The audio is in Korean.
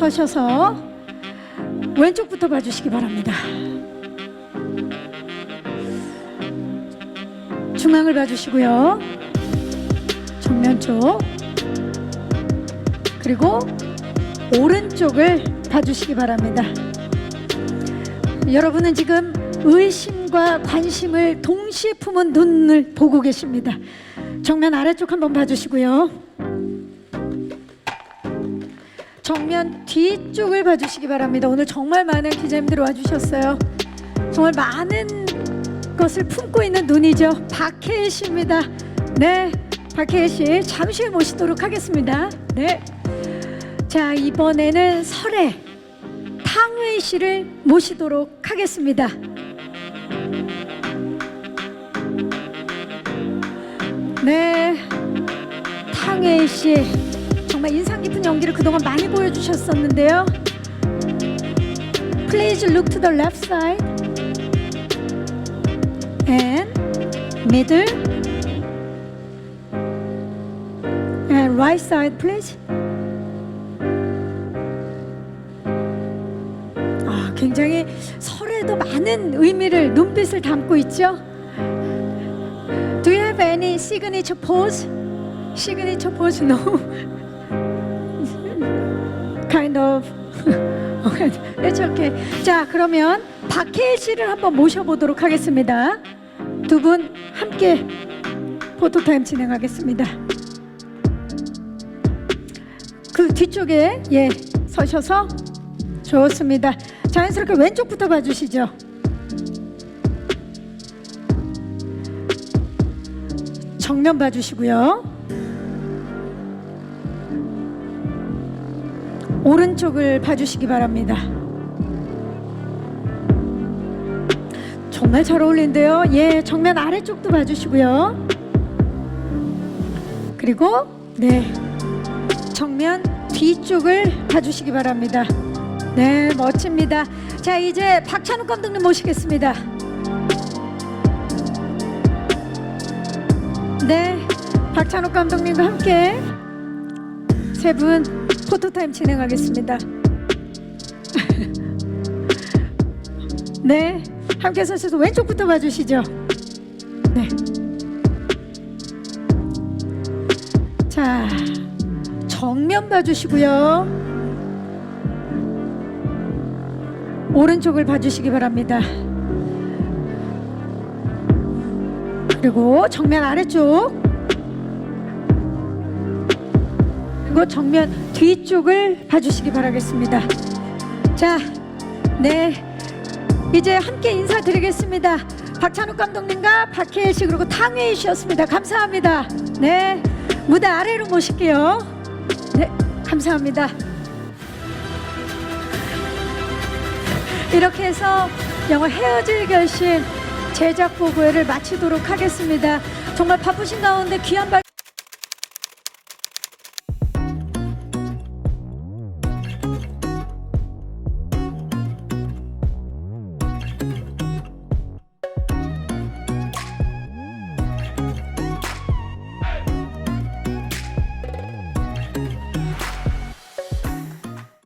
서셔서 왼쪽부터 봐주시기 바랍니다. 중앙을 봐주시고요. 정면 쪽 그리고 오른쪽을 봐주시기 바랍니다. 여러분은 지금 의심과 관심을 동시에 품은 눈을 보고 계십니다. 정면 아래쪽 한번 봐주시고요. 정면 뒤쪽을 봐주시기 바랍니다. 오늘 정말 많은 기자님들 와주셨어요. 정말 많은 것을 품고 있는 눈이죠. 박혜애 씨입니다. 네, 박혜애 씨 잠시 모시도록 하겠습니다. 네. 자 이번에는 설에 탕웨이 씨를 모시도록 하겠습니다. 네, 탕웨이 씨 정말 인상 깊은 연기를 그동안 많이 보여주셨었는데요. Please look to the left side and middle and right side, please. 아, 굉장히 설에도 많은 의미를 눈빛을 담고 있죠. Signature pose? Signature pose? No. kind of. It's okay. 자, 그러면 박혜일 씨를 한번 모셔보도록 하겠습니다. 두 분 함께 포토타임 진행하겠습니다. 그 뒤쪽에 예 서셔서 좋습니다. 자연스럽게 왼쪽부터 봐주시죠. 정면 봐주시고요. 오른쪽을 봐주시기 바랍니다. 정말 잘 어울린데요. 예, 정면 아래쪽도 봐주시고요. 그리고 네, 정면 뒤쪽을 봐주시기 바랍니다. 네, 멋집니다. 자, 이제 박찬욱 감독님 모시겠습니다. 네, 박찬욱 감독님과 함께 세 분 포토타임 진행하겠습니다. 네, 함께 서셔서 왼쪽부터 봐주시죠. 네. 자, 정면 봐주시고요. 오른쪽을 봐주시기 바랍니다. 그리고 정면 아래쪽 그리고 정면 뒤쪽을 봐주시기 바라겠습니다. 자, 네 이제 함께 인사드리겠습니다. 박찬욱 감독님과 박혜일 씨 그리고 탕웨이 씨였습니다. 감사합니다. 네 무대 아래로 모실게요. 네 감사합니다. 이렇게 해서 영화 헤어질 결심 제작 보고회를 마치도록 하겠습니다. 정말 바쁘신 가운데 귀한 발